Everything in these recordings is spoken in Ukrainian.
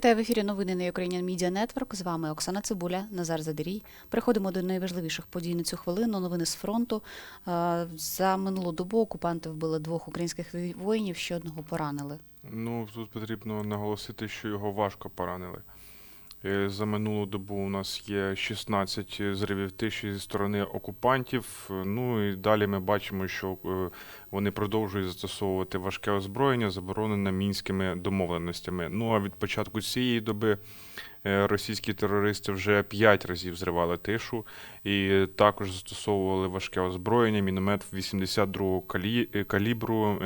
Вітаю в ефірі новини на Ukrainian Media Network. З вами Оксана Цибуля, Назар Задерій. Переходимо до найважливіших подій на цю хвилину. Новини з фронту. За минулу добу окупанти вбили двох українських воїнів, ще одного поранили. Ну, тут потрібно наголосити, що його важко поранили. Е, За минулу добу у нас є 16 зривів тиші зі сторони окупантів. Е, Ну і далі ми бачимо, що е, вони продовжують застосовувати важке озброєння, заборонене мінськими домовленостями. Ну а від початку цієї доби російські терористи вже 5 разів зривали тишу і також застосовували важке озброєння, міномет 82-го калі... е, калібру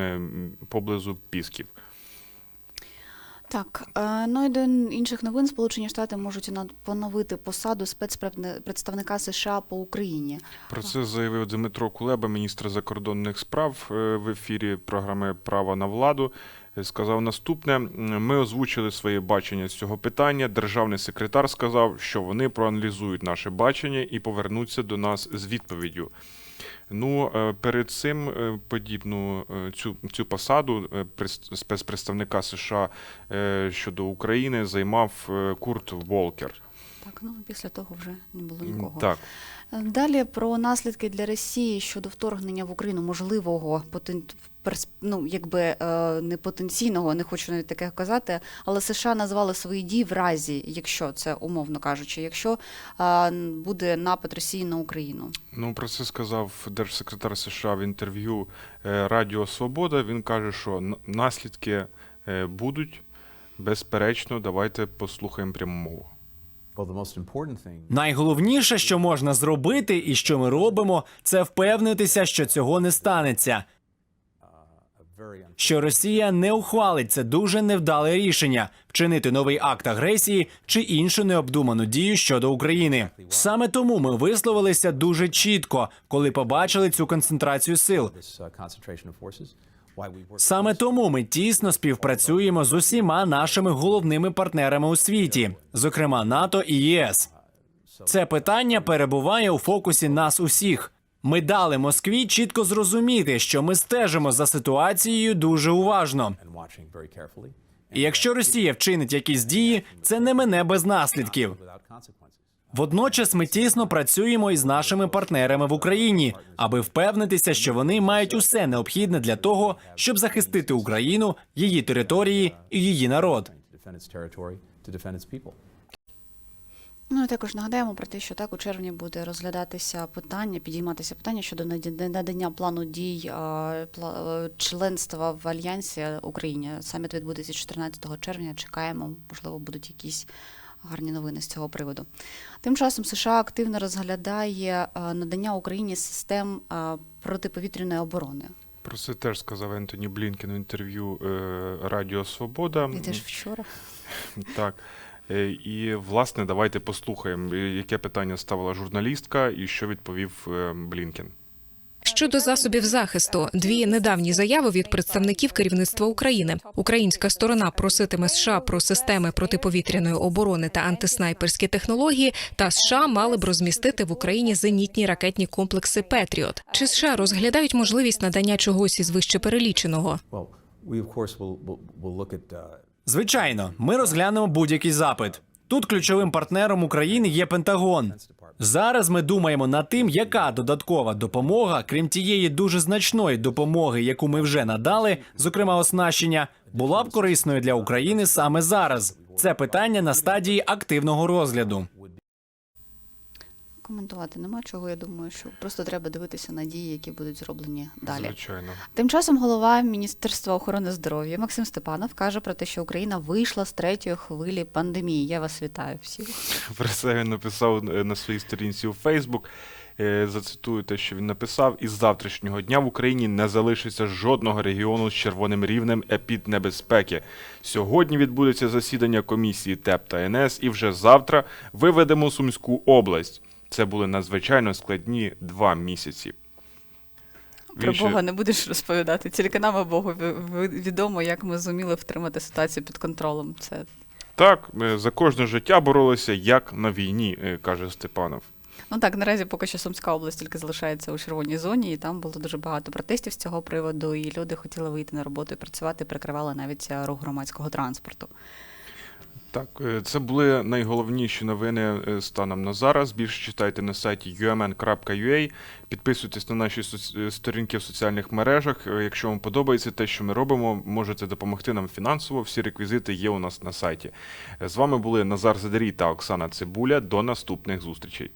поблизу Пісків. Так, е, ну і до інших новин Сполучені Штати можуть поновити посаду спецпредставника США по Україні. Про це заявив Дмитро Кулеба, міністр закордонних справ е, в ефірі програми Право на владу. Е, Сказав наступне: ми озвучили своє бачення з цього питання. Державний секретар сказав, що вони проаналізують наше бачення і повернуться до нас з відповіддю. Ну, е, перед цим е, подібну е, цю, цю посаду спецпредставника США щодо України займав Курт Волкер. Так, ну після того вже не було нікого. Так. Е, Далі про наслідки для Росії щодо вторгнення в Україну, можливого потен... ну, якби е, не потенційного, не хочу навіть таке казати, але США назвали свої дії в разі, якщо це умовно кажучи, якщо е, буде напад Росії на Україну. Ну, про це сказав держсекретар США в інтерв'ю Радіо Свобода. Він каже, що наслідки будуть. Безперечно, давайте послухаємо пряму мову. Найголовніше, що можна зробити, і що ми робимо, це впевнитися, що цього не станеться. a Що Росія не ухвалить це дуже невдале рішення вчинити новий акт агресії чи іншу необдуману дію щодо України. Саме тому ми висловилися дуже чітко, коли побачили цю концентрацію сил. Саме тому ми тісно співпрацюємо з усіма нашими головними партнерами у світі, зокрема НАТО і ЄС. Це питання перебуває у фокусі нас усіх. Ми дали Москві чітко зрозуміти, що ми стежимо за ситуацією дуже уважно. І якщо Росія вчинить якісь дії, це не мене без наслідків. Водночас ми тісно працюємо із нашими партнерами в Україні, аби впевнитися, що вони мають усе необхідне для того, щоб захистити Україну, її території і її народ. Ну і також нагадаємо про те, що так у червні буде розглядатися питання, підійматися питання щодо надання плану дій членства в альянсі Україні. Саміт відбудеться 14 червня. Чекаємо, можливо, будуть якісь гарні новини з цього приводу. Тим часом США активно розглядає е, надання Україні систем е, протиповітряної оборони. Про це теж сказав Ентоні Блінкен в інтерв'ю е, Радіо Свобода. І теж вчора. Так. І, власне, давайте послухаємо, яке питання ставила журналістка і що відповів Блінкен. Щодо засобів захисту, дві недавні заяви від представників керівництва України. Українська сторона проситиме США про системи протиповітряної оборони та антиснайперські технології. Та США мали б розмістити в Україні зенітні ракетні комплекси Петріот. Чи США розглядають можливість надання чогось із вище переліченого? Uh, Звичайно, ми розглянемо будь-який запит. Тут ключовим партнером України є Пентагон. Зараз ми думаємо над тим, яка додаткова допомога, крім тієї дуже значної допомоги, яку ми вже надали, зокрема оснащення, була б корисною для України саме зараз. Це питання на стадії активного розгляду. Коментувати нема чого. Я думаю, що просто треба дивитися на дії, які будуть зроблені далі. Звичайно. Тим часом голова Міністерства охорони здоров'я Максим Степанов каже про те, що Україна вийшла з третьої хвилі пандемії. Я вас вітаю всіх. Про це він написав е, на своїй сторінці у Фейсбук. Е, Зацитую те, що він написав: із завтрашнього дня в Україні не залишиться жодного регіону з червоним рівнем епіднебезпеки. Сьогодні відбудеться засідання комісії ТЕП та НС, і вже завтра виведемо Сумську область. Це були надзвичайно складні два місяці. Про ще- Бога не будеш розповідати. Тільки нам Богу ві- ві- відомо, як ми зуміли втримати ситуацію під контролем. Це Так, е, за кожне життя боролися як на війні, е, каже Степанов. ну так наразі поки що Сумська область тільки залишається у червоній зоні, і там було дуже багато протестів з цього приводу. І люди хотіли вийти на роботу і працювати, прикривали навіть рух громадського транспорту. Так, е, це були найголовніші новини е, станом на зараз. Більше читайте на сайті umn.ua, підписуйтесь на наші е, сторінки в соціальних мережах. Якщо вам подобається те, що ми робимо, можете допомогти нам фінансово. Всі реквізити є у нас на сайті. З вами були Назар Задарій та Оксана Цибуля. До наступних зустрічей.